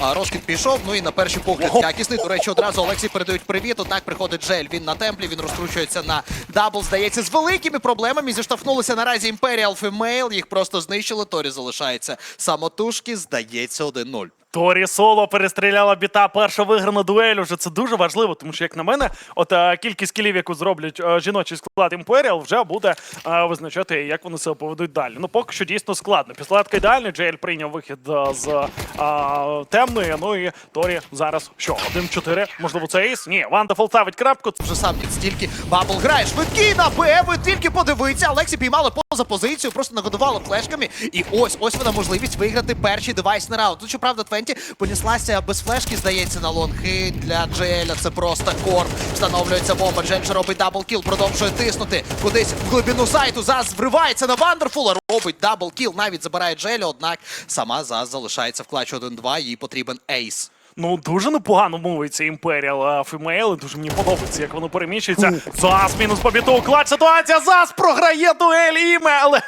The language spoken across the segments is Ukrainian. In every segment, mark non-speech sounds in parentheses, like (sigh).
А, Розкіт пішов, ну і на перший погляд якісний. До речі, одразу Олексій передають привіт. Отак приходить Джель. Він на темплі, він розкручується на дабл. Здається, з великими проблемами. Зіштовхнулися наразі Imperial Female. Їх просто знищили. Торі залишається самотужки. Здається, 1-0. Торі соло перестріляла біта. Перша виграна дуель. Вже це дуже важливо, тому що, як на мене, от е, кількість кілів, яку зроблять е, жіночий склад Імперіал, вже буде е, визначати, як вони себе поведуть далі. Ну поки що дійсно складно. Пістолетка ідеальний. Джейль прийняв вихід е, з е, темної. Ну і Торі зараз що? 1-4. Можливо, це ейс? Ні, Вандефол ставить крапку. Вже сам під стільки бабл грає. Швидкий на Б, тільки подивіться. Олексій піймали поза позицію, просто нагодували флешками. І ось ось вона можливість виграти перший девайсний раунд. Тут, щоправда, Твенті понеслася без флешки, здається, на лонги для Джеля. Це просто корм. Встановлюється бомба. Джель робить даблкіл, продовжує тиснути кудись в глибину сайту. Заз вривається на Вандерфула. Робить даблкіл, навіть забирає Джеля. Однак сама Заз залишається в клатчі 1-2. Їй потрібен ейс. Ну, дуже непогано мовиться Імперіал Фімейл. Дуже мені подобається, як воно переміщується. Зас мінус по біту. Клач ситуація. Зас програє дуель іме, але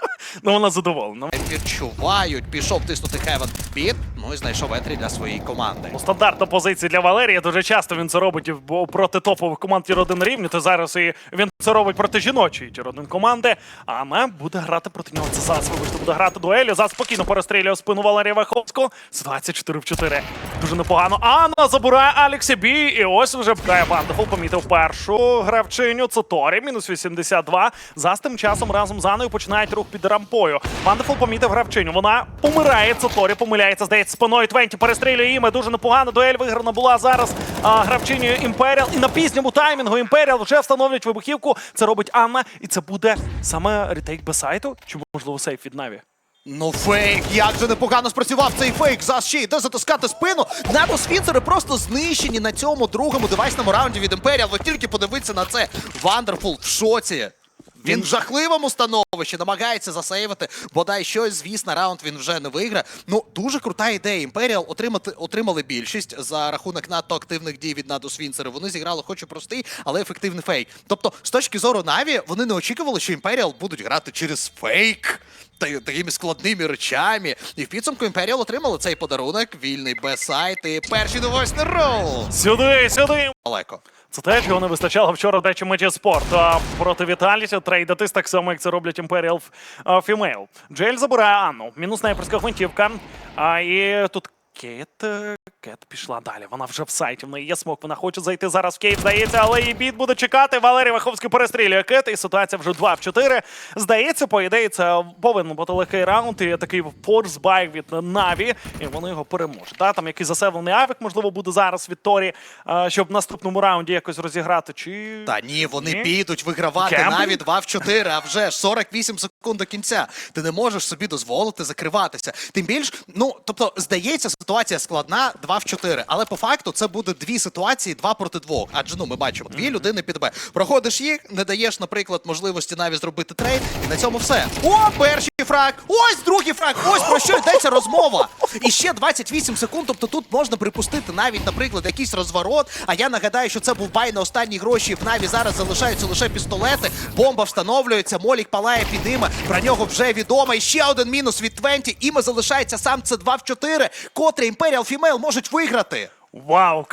(laughs) ну вона задоволена. Відчувають, пішов тиснути Хевен під. Ну і знайшов ентрі для своєї команди. Ну, Стандартна позиція для Валерія. Дуже часто він це робить проти топових команд тір 1 рівні. То зараз і він це робить проти жіночої тір 1 команди. А Ме буде грати проти нього. Це Зас, вибачте, буде грати дуелі. Зас спокійно перестрілює спину Валерія Ваховського. Ситуація 4 в 4. Дуже непогано. Анна забирає Алексі Бі. І ось вже Кая Вандефул помітив першу гравчиню. Це Торі, мінус 82. Зас тим часом разом з Анною починають рух під рампою. Вандефул помітив гравчиню. Вона помирає. Торі помиляється. Здається, спиною Твенті перестрілює іме. Дуже непогано. Дуель виграна була зараз а, гравчинею Імперіал. І на пізньому таймінгу Імперіал вже встановлюють вибухівку. Це робить Анна. І це буде саме ретейк без сайту. Чи можливо сейф від Наві? Ну фейк, як же непогано спрацював цей фейк. Зас ще йде затискати спину. НАТО Сфінцери просто знищені на цьому другому девайсному раунді від Імперіал. Ви тільки подивіться на це. Вандерфул в шоці. Він в жахливому становищі намагається засейвити. Бодай щось, звісно, раунд він вже не виграє. Ну, дуже крута ідея. Імперіал отримати отримали більшість за рахунок надто активних дій від Надо Свінцери. Вони зіграли хоч і простий, але ефективний фейк. Тобто, з точки зору Наві, вони не очікували, що Імперіал будуть грати через фейк. Та такими складними речами. І в підсумку Імперіал отримали цей подарунок. Вільний Б-сайт і перший девайсний рол. Сюди, сюди. Далеко. Це те, чого не вистачало вчора в дечі мечі спорт. А проти Віталіся трейдатись так само, як це роблять Imperial Female. Джель забирає Анну. Мінус снайперська гвинтівка. А і тут Кет. Кет пішла далі. Вона вже в сайті. В неї є смок. Вона хоче зайти зараз в кейт, здається, але її біт буде чекати. Валерій Ваховський перестрілює Кет, і ситуація вже 2 в 4. Здається, по ідеї, це повинен бути легкий раунд. І такий форсбайк від Наві, і вони його переможуть. Та, там якийсь засевлений авік, можливо, буде зараз від Торі, е, щоб в наступному раунді якось розіграти. Чи Та ні, вони Ні? підуть вигравати Кемблінг? навіть 2 в 4, а вже ж 48 секунд до кінця. Ти не можеш собі дозволити закриватися. Тим більш, ну тобто, здається, ситуація складна 2 в 4, але по факту це буде дві ситуації 2 проти 2. Адже ну ми бачимо, дві людини під Б. Проходиш їх, не даєш, наприклад, можливості навіть зробити трейд, і на цьому все. О, перший фраг! Ось другий фраг! Ось про що йдеться розмова. І ще 28 секунд. Тобто тут можна припустити навіть, наприклад, якийсь розворот. А я нагадаю, що це був бай на останні гроші. В Наві зараз залишаються лише пістолети. Бомба встановлюється, Молік палає під іме. Про нього вже відомо. І ще один мінус від 20. Іме залишається сам. Це 2 в 4, котрі Imperial Female можуть виграти. Вау.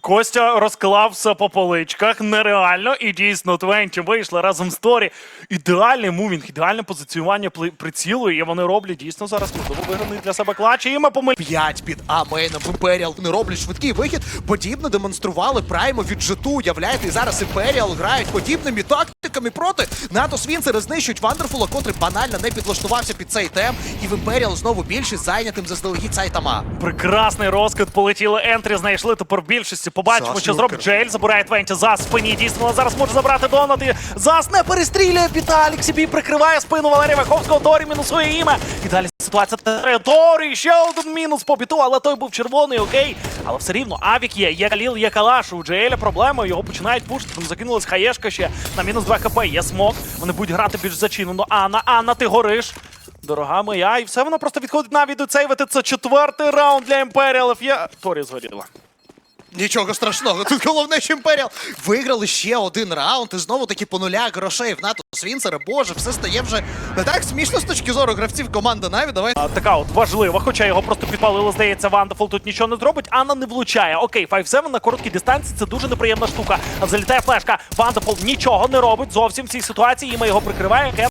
Костя розклав все по поличках. Нереально. І дійсно Твенчі вийшли разом з Торі. Ідеальний мувінг, ідеальне позиціювання прицілу. І вони роблять дійсно зараз можливо виграний для себе клач. І ми помиль... 5 під А мейном Imperial. Вони роблять швидкий вихід. Подібно демонстрували праймо від житу. Уявляєте, і зараз Imperial грають подібними тактиками проти НАТО Свінцери знищують Вандерфула, котрий банально не підлаштувався під цей тем. І в Imperial знову більшість зайнятим заздалегідь сайтама. Прекрасний розкид. Полетіли ентрі, знайшли тепер в більшості. Побачимо, Зас що зробить. Джейль. Забирає Твенті за спині. Дійсно, вона зараз може забрати донат. І Зас не перестрілює. Віталік собі прикриває спину Валерія Ваховського. Торі мінусує іме. І далі ситуація. Торі ще один мінус по біту, але той був червоний, окей. Але все рівно Авік є, є Каліл, є Калаш. У Джееля проблема, його починають пушити. Там закинулась хаєшка ще на мінус 2 хп. Є смок. Вони будуть грати більш зачинено. Анна, Анна, ти гориш. Дорога моя, і все воно просто відходить на від сейвити. Це четвертий раунд для Імперіалів. Я Торі згоріла. Нічого страшного. Тут головне, що Імперіал виграли ще один раунд і знову таки по нулях грошей в НАТО Свінцера. Боже, все стає вже не так смішно з точки зору гравців команди Наві. Давай А, Така от важлива, хоча його просто підпалили, здається, Вандефул тут нічого не зробить. Анна не влучає. Окей, 5-7 на короткій дистанції це дуже неприємна штука. Залітає флешка. Вандефул нічого не робить зовсім в цій ситуації. Іма його прикриває.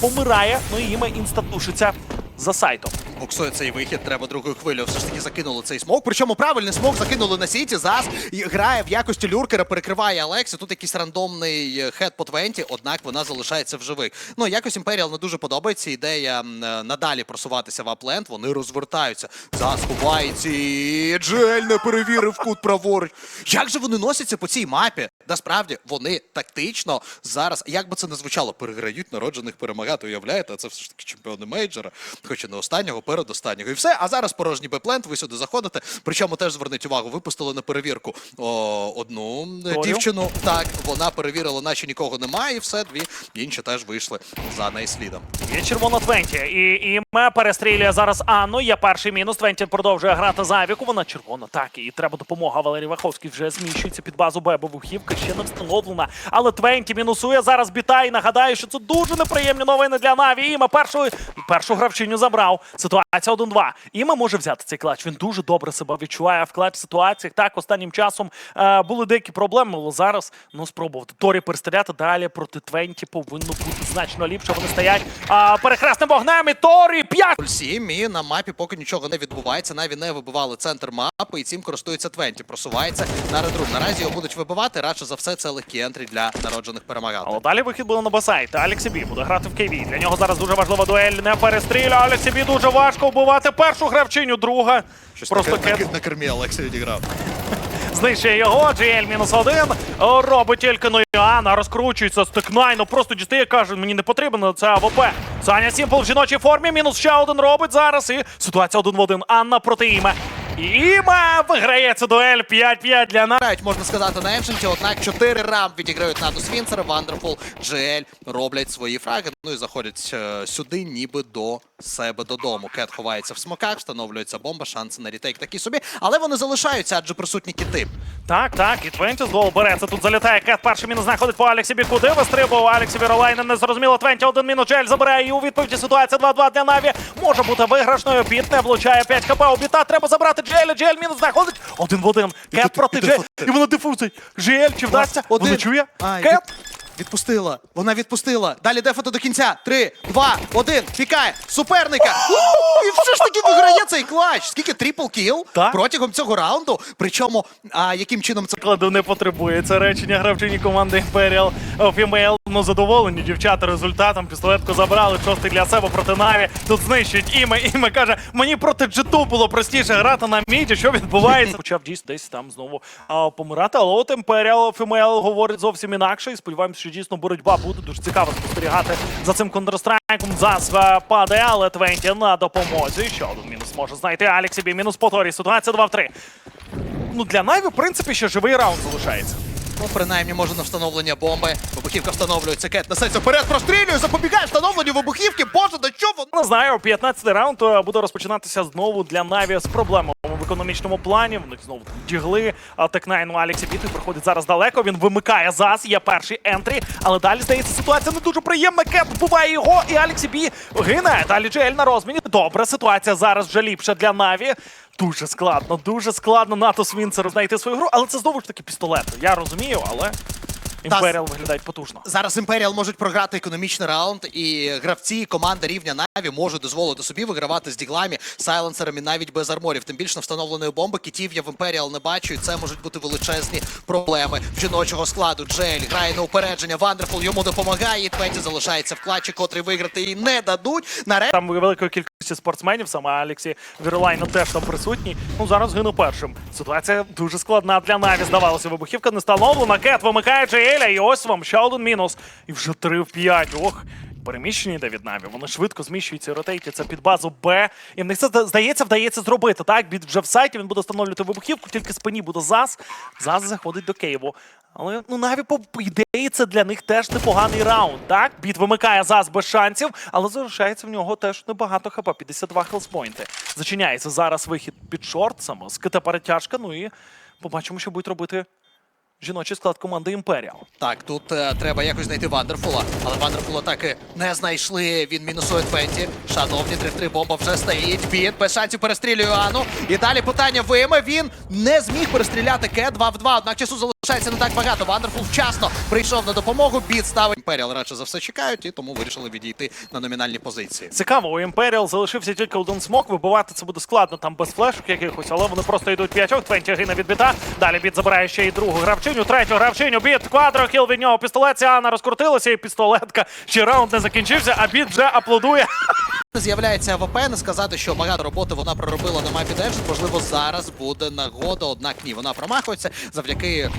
Помирає. Ну і Іма інстатушиться за сайтом. Буксує цей вихід. Треба другою хвилею. Все ж таки закинули цей смок. Причому правильний смок закинули на сіті. Зас і грає в якості люркера, перекриває Алексі. Тут якийсь рандомний хед по 20, однак вона залишається в живих. Ну якось Імперіал не дуже подобається. Ідея надалі просуватися в апленд. Вони розвертаються. Зас ховається. Джель не перевірив кут праворуч. Як же вони носяться по цій мапі? Насправді вони тактично зараз, як би це не звучало, переграють народжених перемагати. Уявляєте, це все ж таки чемпіони мейджора, хоч і не останнього, передостаннього. І все. А зараз порожній беплент, ви сюди заходите. Причому теж зверніть увагу, випустили на перевірку о, одну е, дівчину. Так, вона перевірила, наче нікого немає, і все, дві інші теж вийшли за неї слідом. Є червона Твенті. І Іме перестрілює зараз Анну. Є перший мінус. Твенті продовжує грати за Авіку. Вона червона. Так, і треба допомога. Валерій Ваховський вже зміщується під базу Б, бо вухівка ще не встановлена. Але Твенті мінусує зараз біта і нагадаю, що це дуже неприємні новини для Наві. Іме першу, першу гравчиню забрав. Ситуація 1-2. Іме може взяти цей клач. Він дуже добре себе відчуває в клач ситуаціях. Так, останнім часом е, були деякі проблеми, але зараз ну спробувати. Торі перестріляти далі проти Твенті повинно бути значно ліпше. Вони стоять а, перехресним вогнем і Торі 5 7 і на мапі поки нічого не відбувається. Наві не вибивали центр мапи, і цим користується Твенті. Просувається на редрум. Наразі його будуть вибивати. Радше за все, це легкі ентрі для народжених перемагати. Але далі вихід буде на басайт. Алексі Бі буде грати в Києві. Для нього зараз дуже важлива дуель. Не перестрілює. Алексі Бі дуже важко вбивати першу гравчиню, друга. Щось Просто на, кет на, на кермі Олексій відіграв. знищує його. GL мінус один. Робить тільки Іоанна, розкручується, стикнай, ну просто дістає, каже, мені не потрібно, це АВП. Саня Сімпл в жіночій формі, мінус ще один робить зараз. І ситуація один в один. Анна проти Іме. І Іме виграє цю дуель 5-5 для нас. Можна сказати, на Еншенті, однак 4 рам відіграють НАТО Свінцера, Вандерфул, GL роблять свої фраги. Ну і заходять е, сюди, ніби до себе додому. Кет ховається в смоках, встановлюється бомба, шанси на рітейк такі собі. Але вони залишаються, адже присутні кіти. Так, так, і Твенті з голу береться. Тут залітає кет. Перший мінус знаходить по Алексі Бі. Куди вистрибував Алексі Віролайнен? Не зрозуміло. Твенті один мінус. Джель забирає і у відповіді ситуація 2-2 для Наві. Може бути виграшною. Біт не влучає 5 хп. У біта треба забрати Джеля. Джель мінус знаходить один в один. Кет проти Джель. І вона дифузить. Джель, чи вдасться? Вона чує? Кет. Від- Відпустила. Вона відпустила. Далі дефото до кінця. Три, два, один. Пікає суперника. У, І все ж таки виграє цей клач. Скільки трипл кіл Так. протягом цього раунду. Причому, а яким чином це Складу не потребує. Це речення гравчині команди Imperial Female. Ну задоволені дівчата результатом. Пістолетку забрали. Шостий для себе проти Наві. Тут знищують іме. Іме каже, мені проти джиту було простіше грати на міді. Що відбувається? (laughs) Почав дійсно десь там знову а, помирати. Але от Imperial Female говорить зовсім інакше. І сподіваємося, що дійсно боротьба буде. Дуже цікаво спостерігати за цим контрстрайком. Зас падає, але Твенті на допомозі. Ще один мінус може знайти. Алексі Бі мінус по Торі. Ситуація 2 в 3. Ну, для Наві, в принципі, ще живий раунд залишається. Ну, принаймні, може на встановлення бомби. Вибухівка встановлюється. Кет несеться вперед, прострілює, запобігає встановленню вибухівки. Боже, до чого? Не знаю, 15-й раунд е, буде розпочинатися знову для Наві з проблемами в економічному плані. Вони знову дігли. Текнайн Алексі Біти приходить зараз далеко. Він вимикає зас, є перший ентрі. Але далі здається, ситуація не дуже приємна. Кет вбиває його, і Алексі Бі гине. Далі Джель на розміні. Добре, ситуація зараз вже ліпша для Наві. Дуже складно, дуже складно НАТО Свінцеру знайти свою гру, але це знову ж таки пістолет. Я розумію, але Імперіал виглядає потужно. Зараз Імперіал можуть програти економічний раунд, і гравці команди рівня Наві можуть дозволити собі вигравати з діглами, сайленсерами навіть без арморів. Тим більше встановленої бомби кітів я в Імперіал не бачу, і це можуть бути величезні проблеми в жіночого складу. Джель грає на упередження. Вандерфул йому допомагає. і Твенті залишається в клатчі, котрий виграти їй не дадуть. Нарешті Там великої кількості спортсменів, саме Алексі Вірлайно теж там присутній. Ну зараз гину першим. Ситуація дуже складна для Наві. Здавалося, вибухівка не встановлена. Кет вимикає Джееля, і ось вам ще один мінус. І вже 3 в 5. Ох. Переміщені йде від Наві. Вони швидко зміщуються, ротейті під базу Б. І в них це здається, вдається зробити. Так, Біт вже в сайті він буде встановлювати вибухівку, тільки спині буде ЗАЗ. ЗАЗ заходить до Києву. Але ну наві по ідеї це для них теж непоганий раунд. Так, біт вимикає зас без шансів, але залишається в нього теж небагато хп. 52 хелспойнти. Зачиняється зараз вихід під шорт, скита перетяжка. Ну і побачимо, що будуть робити жіночий склад команди Імперіал. Так, тут е, треба якось знайти Вандерфула, але Вандерфула так і не знайшли. Він мінусує Твенті. Шановні 3-3 бомба вже стоїть. Біт без шансів перестрілює Ану. І далі питання виме. Він не зміг перестріляти Ке 2 в 2. Однак часу залишається не так багато. Вандерфул вчасно прийшов на допомогу. Біт ставить. Імперіал радше за все чекають, і тому вирішили відійти на номінальні позиції. Цікаво, у Імперіал залишився тільки один смок. Вибивати це буде складно там без флешок якихось, але вони просто йдуть п'ятьох. Твенті гине від біта. Далі біт забирає ще й другу гравчиню, третю гравчиню. Біт квадрохіл від нього. Пістолет Сіана розкрутилася, і пістолетка. Ще раунд не закінчився, а біт вже аплодує. (laughs) З'являється АВП, не сказати, що багато роботи вона проробила на мапі Девжит. Можливо, зараз буде нагода, однак ні. Вона промахується завдяки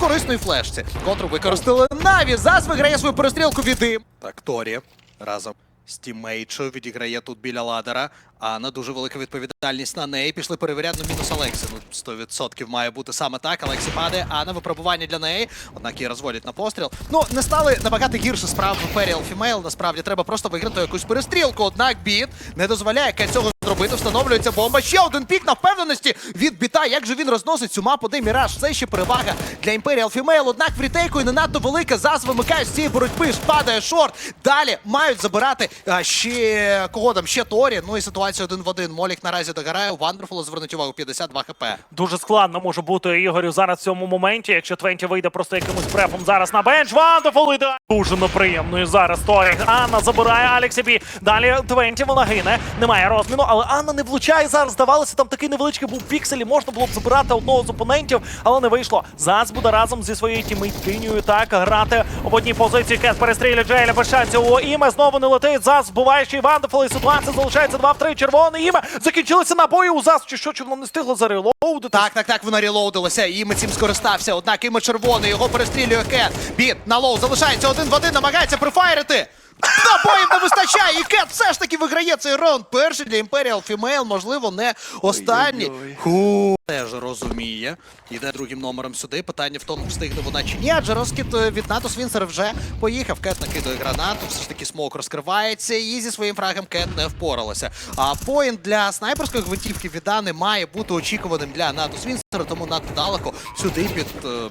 корисної флешці, котру використали Наві. Зас виграє свою перестрілку від Ім. Так, Торі разом з тіммейчою відіграє тут біля ладера. Анна дуже велика відповідальність на неї. Пішли перевіряти ну, мінус Алексі. Ну, 100% має бути саме так. Алексі падає, а на випробування для неї. Однак її розводять на постріл. Ну, не стали набагато гірше справ Imperial Female. Насправді треба просто виграти якусь перестрілку. Однак біт не дозволяє цього зробити. Встановлюється бомба. Ще один пік на впевненості від біта. Як же він розносить цю мапу, де Міраж? Це ще перевага для Imperial Female. Однак в рітейку і не надто велика. Зас вимикає з цієї боротьби. Падає шорт. Далі мають забирати а, ще кого там, ще Торі. Ну і ситуація один в один. Молік наразі догорає. Вандерфула звернуть увагу 52 хп. Дуже складно може бути Ігорю зараз в цьому моменті. Якщо Твенті вийде просто якимось префом зараз на бенч. Вандефул йде дуже неприємно. Зараз Торік. Анна забирає Алексі Бі. Далі Твенті вона гине. Немає розміну, але Анна не влучає зараз. Здавалося, там такий невеличкий був піксель. і Можна було б забирати одного з опонентів, але не вийшло. Зас буде разом зі своєю тімейткинею так грати в одній позиції. Кес перестрілює Джейля без. У іме знову не летить. Зас збуває ще й Вандефул. І ситуація залишається 2 в 3. Червоне іме. Закінчилися набої у Зас. Чи що, чи воно не встигло зарелоудити? Так, так, так, вона релоудилася, і ми цим скористався. Однак іме червоний, його перестрілює Кет. Біт на лоу залишається один в один, намагається прифайрити. Набоїв не вистачає, і Кет все ж таки виграє цей раунд. Перший для Imperial Female, можливо, не останній. Ху теж розуміє. Іде другим номером сюди. Питання в тому, встигне вона чи ні. Адже розкид е, від НАТО Свінсер вже поїхав. Кет накидує гранату, все ж таки смок розкривається. І зі своїм фрагом Кет не впоралася. А поінт для снайперської гвинтівки від Дани має бути очікуваним для НАТО Свінсера, тому надто далеко сюди під, ем,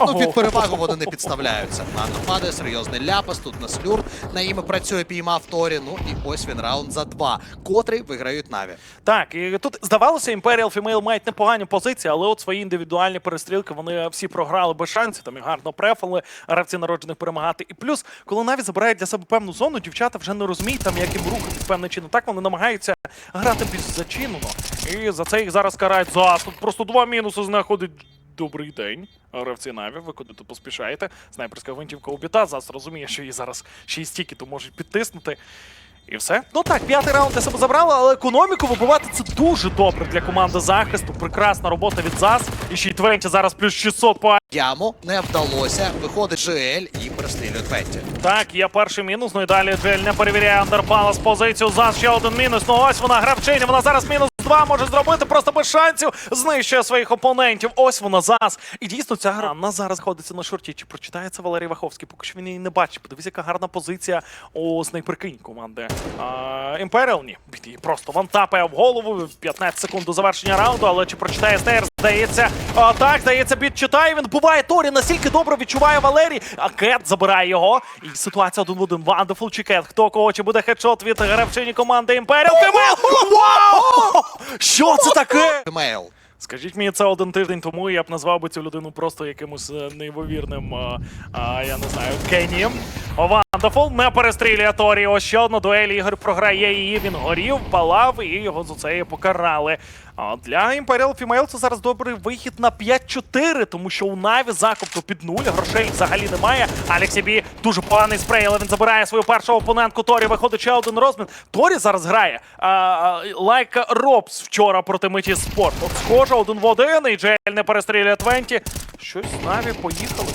ну, під перевагу вони не підставляються. НАТО падає, серйозний ляпас, тут на слюр. На іме працює, піймав Торі. Ну і ось він раунд за два, котрий виграють Наві. Так, і тут здавалося, Imperial Female мають непогані позиції, але от свої індивідуальні перестрілки вони всі програли без шансів, там і гарно префали гравці народжених перемагати. І плюс, коли навіть забирають для себе певну зону, дівчата вже не розуміють там, як їм рухати певним чином. Так вони намагаються грати більш зачинено. І за це їх зараз карають зас. Тут просто два мінуси знаходить. Добрий день, гравці Наві. Ви куди тут поспішаєте? Снайперська гвинтівка у біта. Зас розуміє, що її зараз ще й стільки то можуть підтиснути. І все. Ну так, п'ятий раунд для себе забрала, але економіку вибивати це дуже добре для команди захисту. Прекрасна робота від ЗАС. І ще й Твенті зараз плюс 600 по Яму не вдалося. Виходить ЖЛ і перестрілює Твенті. Так, є перший мінус. Ну і далі Джель не перевіряє Андерпалас позицію. ЗАС ще один мінус. Ну ось вона гравчиня. Вона зараз мінус два може зробити просто без шансів. Знищує своїх опонентів. Ось вона ЗАС. І дійсно ця гра вона зараз ходиться на шорті. Чи прочитає це Валерій Ваховський? Поки що він її не бачить. Подивись, яка гарна позиція у снайперкинь команди. Імперіал ні. Просто вантапає в голову. 15 секунд до завершення раунду. Але чи прочитає Стейр? Здається, а, так, здається, біт читає. Він буває Торі. Настільки добре відчуває Валерій. А Кет забирає його. І ситуація один в один. Вандефул чи Кет. Хто кого? Чи буде хедшот від гравчині команди Імперіал? Вау! Що це таке? Скажіть мені це один тиждень тому, і я б назвав би цю людину просто якимось е, неймовірним, а, а, я не знаю, генієм. Вандефул не перестрілює Торі. Ось ще одна дуель. Ігор програє її. Він горів, палав, і його за це покарали. А для Imperial Female це зараз добрий вихід на 5-4, тому що у Наві закупку під нуль, грошей взагалі немає. Алексі Бі дуже поганий спрей, але він забирає свою першу опонентку. Торі виходить ще один розмін. Торі зараз грає лайк Робс вчора проти меті спорт. От схоже, один в один, і Джель не перестрілює Твенті. Щось Наві поїхали.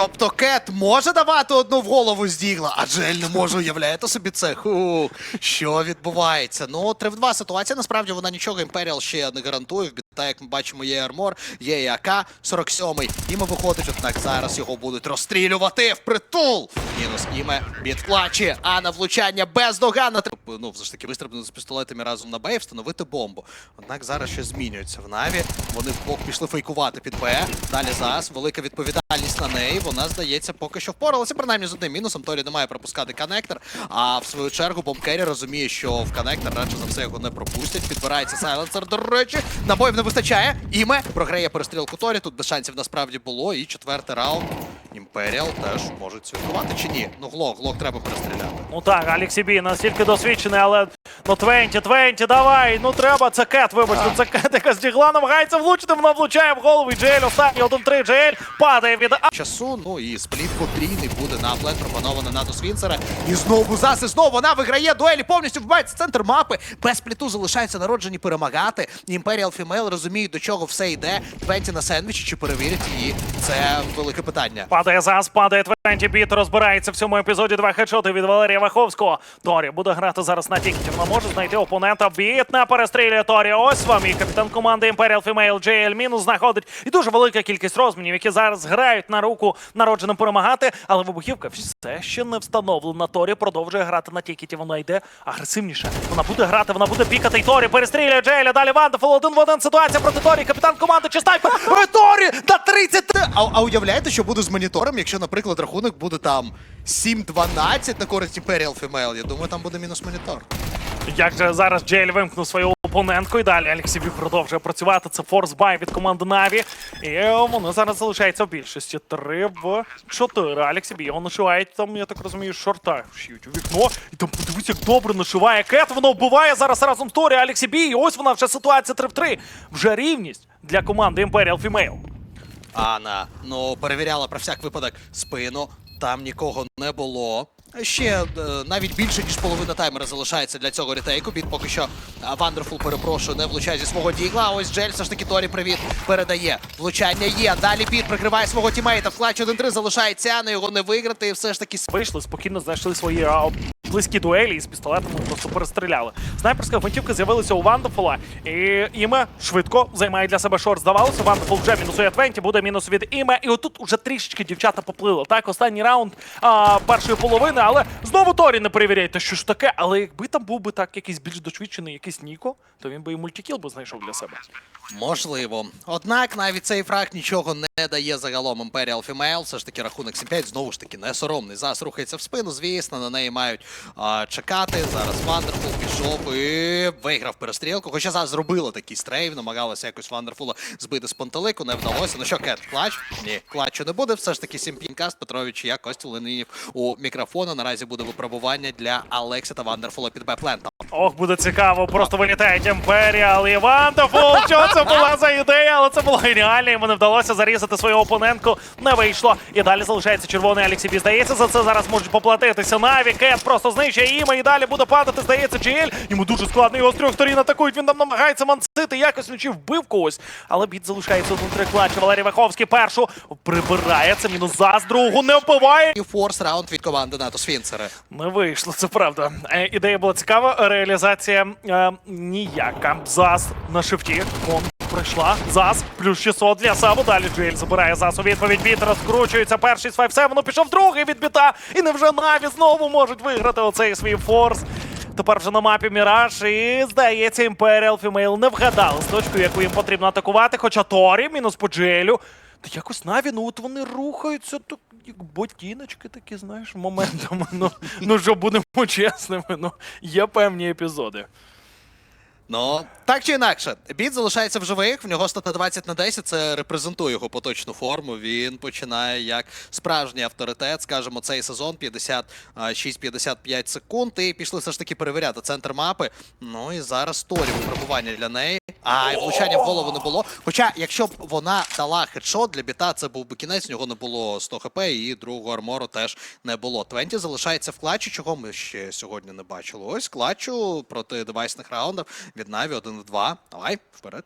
Тобто Кет може давати одну в голову з дігла, а Джель не може, уявляєте собі це? Ху, що відбувається? Ну, 3 в 2 ситуація, насправді вона нічого Імперіал ще не гарантує. В так як ми бачимо, є армор, є і АК 47-й. Іме виходить, однак зараз його будуть розстрілювати впритул. Мінус іме від клачі, а на влучання бездоганно. Треба, Ну, все ж таки, вистрибнути з пістолетами разом на Б і встановити бомбу. Однак зараз щось змінюється в Наві. Вони вдвох пішли фейкувати під Б. Далі ЗАС, велика відповідальність на неї. Вона, здається, поки що впоралася, принаймні з одним мінусом. Торі не має пропускати коннектор. А в свою чергу Бомкері розуміє, що в коннектор радше за все його не пропустять. Підбирається сайленсер. До речі, набоїв не вистачає. Іме програє перестрілку Торі. Тут без шансів насправді було. І четвертий раунд. Імперіал теж можуть святкувати чи ні? Ну, глок, глок треба перестріляти. Ну так, Алексі Бі настільки досвідчений, але ну 20, 20, давай, ну треба, це кет, вибач, ну це кет, яка здігла, намагається влучити, вона влучає в голову, і Джеель останній 1-3, Джеель падає від А. часу. Ну і спліт потрійний буде на плен пропоновано на Свінцера. І знову зас, і знову вона виграє дуелі, повністю вбивається центр мапи. Без пліту залишаються народжені перемагати. Імперіал Фімейл розуміють, до чого все йде. Твенті на сендвічі чи перевірять її. Це велике питання. Падає Зас, падає 20 біт, розбирається в цьому епізоді два хедшоти від Валерія Ваховського. Торі буде грати зараз на тікеті. Вона може знайти опонента. Біт на перестрілює Торі. Ось вам і капітан команди Imperial Female JL мінус знаходить. І дуже велика кількість розмінів, які зараз грають на руку народженим перемагати. Але вибухівка все ще не встановлена. Торі продовжує грати на тікеті. Вона йде агресивніше. Вона буде грати, вона буде пікати. І Торі перестрілює Джейля. Далі Вандефул один в один ситуація проти Торі. Капітан команди чи снайпер. Торі на 30! А, а уявляєте, що буде з монітором, якщо, наприклад, рахунок буде там 7-12 на користь Імперіал Фімейл? Я думаю, там буде мінус монітор. Як же зараз Джейль вимкнув свою опонентку і далі Алексій продовжує працювати. Це форс бай від команди Наві. І воно зараз залишається в більшості. 3 в 4. Алексій його нашивають там, я так розумію, шорта шиють у вікно. І там подивись, як добре нашиває кет. Воно вбиває зараз разом з Торі Алексій Бі. І ось вона вже ситуація 3 в 3. Вже рівність для команди Imperial Female. Ана, ну, перевіряла про всяк випадок спину. Там нікого не було. Ще е, навіть більше, ніж половина таймера залишається для цього ретейку. Бід поки що Вандерфул, перепрошую, не влучає зі свого дігла. Ось Джель все ж таки Торі привіт передає. Влучання є. Далі Бід прикриває свого тімейта. В клатчі 1-3 залишається, але його не виграти. І все ж таки Вийшли, спокійно знайшли свої а, близькі дуелі і з пістолетами просто перестріляли. Снайперська гвинтівка з'явилася у Вандефула, і іме швидко займає для себе шорт. Здавалося, Вандефул вже мінусує 20, буде мінус від іме. І отут уже трішечки дівчата поплили. Так, останній раунд а, першої половини, але знову Торі не перевіряйте, що ж таке. Але якби там був би так якийсь більш досвідчений якийсь Ніко, то він би і мультикіл би знайшов для себе. Можливо. Однак навіть цей фраг нічого не дає загалом Imperial Female. Все ж таки рахунок 7-5, знову ж таки, не соромний. Зараз рухається в спину, звісно, на неї мають а, чекати. Зараз Вандерфул пішов і виграв перестрілку. Хоча зараз зробила такий стрейв, намагалася якось Вандерфула збити з пантелику, не вдалося. Ну що, Кет, клач? Ні, клачу не буде. Все ж таки Сімпінкаст, Петрович, я Костя Ленинів у мікрофону. Наразі буде випробування для Алекса та Вандерфула під Б-плентом. Ох, буде цікаво, просто вилітають Імперіал і Вандефул. Що це була за ідея? Але це було геніально. Йому не вдалося зарізати свою опонентку. Не вийшло. І далі залишається червоний Алексій Бі. Здається, за це зараз можуть поплатитися. Наві Кет просто знищує іме і далі буде падати. Здається, GL. Йому дуже складно. Його з трьох сторін атакують. Він там намагається мансити. Якось вночі вбив когось. Але бід залишається один три клатчі. Валерій Ваховський першу прибирає. Це мінус за з другу не вбиває. І форс раунд від команди НАТО Свінцери. Не вийшло, це правда. Е, ідея була цікава, реалізація е, ніяка. Зас на шифті. Вон пройшла. Зас плюс 600 для Саву. Далі Джуель забирає Зас у відповідь. Біт розкручується. Перший з 5-7, пішов другий від біта. І невже Наві знову можуть виграти оцей свій форс. Тепер вже на мапі Міраж, і здається, Imperial Female не вгадали з точкою, яку їм потрібно атакувати. Хоча Торі, мінус по Джелю. Та якось Наві, ну от вони рухаються як ботіночки такі, знаєш, моментами. Ну, ну що будемо (laughs) чесними, ну є певні епізоди. Ну, так чи інакше, Біт залишається в живих, в нього стата 20 на 10, це репрезентує його поточну форму. Він починає як справжній авторитет, скажімо, цей сезон 56-55 секунд. І пішли все ж таки перевіряти центр мапи. Ну і зараз Торі випробування для неї. А і влучання в голову не було. Хоча, якщо б вона дала хедшот для біта, це був би кінець, в нього не було 100 хп, і другого армору теж не було. Твенті залишається в клатчі, чого ми ще сьогодні не бачили. Ось клатчу проти девайсних раундів від Наві 1 в 2. Давай, вперед.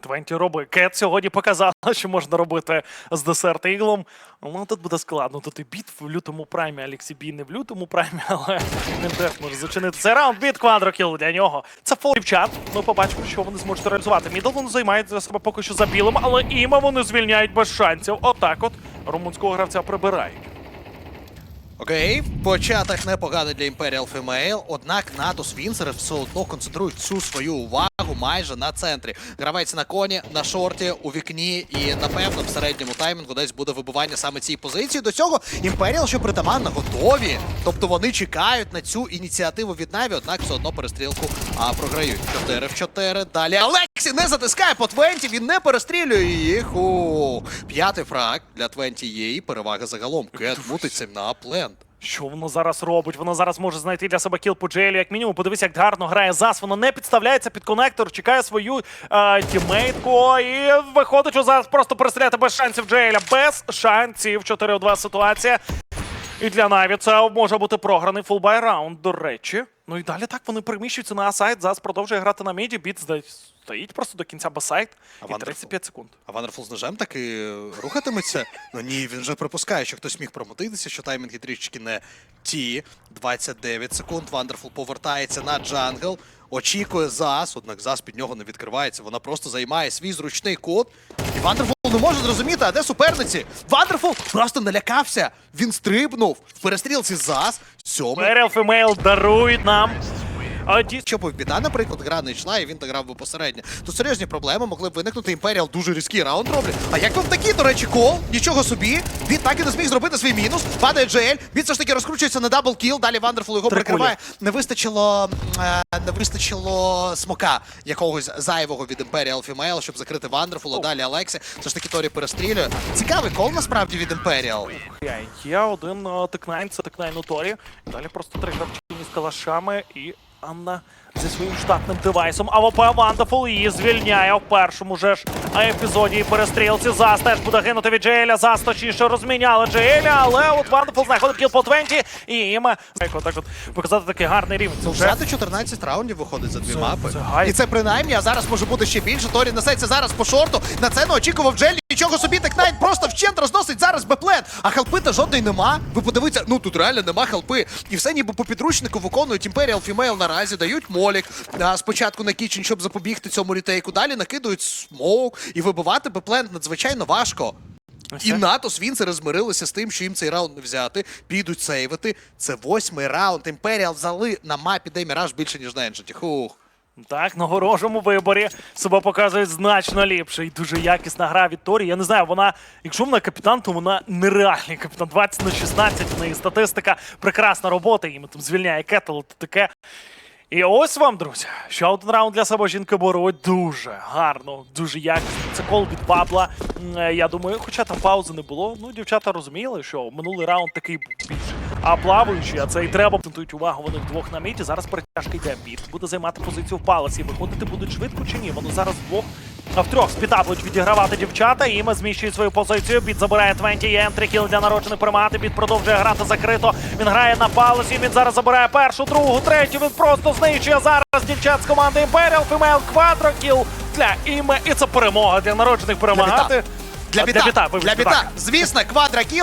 Твенті робить. Кет сьогодні показала, що можна робити з десерт іглом. Ну тут буде складно. Тут і біт в лютому праймі, Алексі Бі не в лютому праймі, (laughs) але ним теж може зачинити цей раунд. Біт квадрокіл для нього. Це фол дівчат. Ми побачимо, що вони зможуть реалізувати. Мідлтон займає за себе поки що за білим, але іма вони звільняють без шансів. Отак от румунського гравця прибирають. Окей, початок непоганий для Imperial Female, однак Натус Вінсери все одно концентрують всю свою увагу майже на центрі. Гравець на коні, на шорті, у вікні і напевно в середньому таймінгу десь буде вибивання саме цієї позиції. До цього Imperial, що притаманно, готові. Тобто вони чекають на цю ініціативу від Наві, однак все одно перестрілку а, програють. 4 в 4. Далі Алексі не затискає по Твенті, він не перестрілює їх. У п'ятий фраг для Твенті є і перевага загалом. Кет мутиться на плент. Що воно зараз робить? Воно зараз може знайти для себе кіл по Джейлі, як мінімум. Подивись, як гарно грає Зас. Воно не підставляється під конектор, чекає свою е, тімейтку. І виходить, що зараз просто перестріляти без шансів Джейля. Без шансів. 4-2 ситуація. І для Наві це може бути програний фулбай раунд, до речі. Ну і далі так вони переміщуються на асайд. Зараз продовжує грати на міді. Біт зда- стоїть просто до кінця басайд. А І Wonderful? 35 секунд. А Вандерфул з ножем так і рухатиметься. Ну ні, він вже припускає, що хтось міг промотитися, що таймінги трішечки не ті. 29 секунд. Вандерфул повертається на джангл. Очікує Зас, однак Зас під нього не відкривається. Вона просто займає свій зручний кут. І Вандерфул не може зрозуміти, а де суперниці. Вандерфул просто налякався. Він стрибнув в перестрілці Зас. Сьомий. Меріл Фемейл дарують нам. А ді- Якщо б біда, наприклад, гра не йшла, і він так грав би посередньо, то серйозні проблеми могли б виникнути. Імперіал дуже різкий раунд роблять. А як вам такі, до речі, кол? Нічого собі. Він так і не зміг зробити свій мінус. Падає Джеель. Він все ж таки розкручується на дабл кіл. Далі Вандерфул його прикриває. Не вистачило е, не вистачило смока якогось зайвого від Imperial Female, щоб закрити Вандерфула. Далі Алексі. Все ж таки Торі перестрілює. Цікавий кол насправді від Imperial. Є, Є один е, тикнайн, це тикнайн у Торі. Далі просто три гравчині з калашами і Анна зі своїм штатним девайсом. АВП Вандафул її звільняє в першому же ж епізоді і перестрілці. Зас теж буде гинути від Джееля. Зас точніше розміняли Джееля, але от Вандафул знаходить кіл по 20 і їм так от показати такий гарний рівень. Це вже 14 раундів виходить за дві Це- мапи. це гайд. І це принаймні, а зараз може бути ще більше. Торі несеться зараз по шорту. На це не очікував Джелі. Нічого собі так навіть просто вчент розносить зараз беплет. А хелпи та жодної нема. Ви подивіться, ну тут реально нема хелпи. І все ніби по підручнику виконують Imperial Female наразі, дають молік. А, спочатку на кічен, щоб запобігти цьому рітейку. Далі накидують смоук і вибивати беплент надзвичайно важко. І НАТО Свінцери змирилися з тим, що їм цей раунд не взяти, підуть сейвити. Це восьмий раунд. Імперіал взяли на мапі, де Міраж більше, ніж на Енджеті. Хух. Так, на ворожому виборі себе показують значно ліпше і дуже якісна гра від Торі. Я не знаю, вона, якщо вона капітан, то вона нереальний капітан. 20 на 16, в неї статистика, прекрасна робота, їм там звільняє кетл, то таке. І ось вам, друзі, ще один раунд для себе жінки беруть дуже гарно, дуже якісно. Це кол від Бабла. Е, Я думаю, хоча там паузи не було. Ну, дівчата розуміли, що минулий раунд такий більш а а це і треба Тентують увагу. Вони вдвох на міті. Зараз притяжка йде біт. Буде займати позицію в палаці. Виходити будуть швидко чи ні? Воно зараз вдвох. А втрьох спіта будуть відігравати дівчата. І зміщує свою позицію. Біт забирає 20, є кіл для народжених примати. Біт продовжує грати закрито. Він грає на палусі. Він зараз забирає першу, другу, третю. Він просто знищує зараз дівчат з команди Imperial Female Quadro для іми. І це перемога для народжених перемагати. Для біта, Для біта, для біта. Звісно, квадракіл.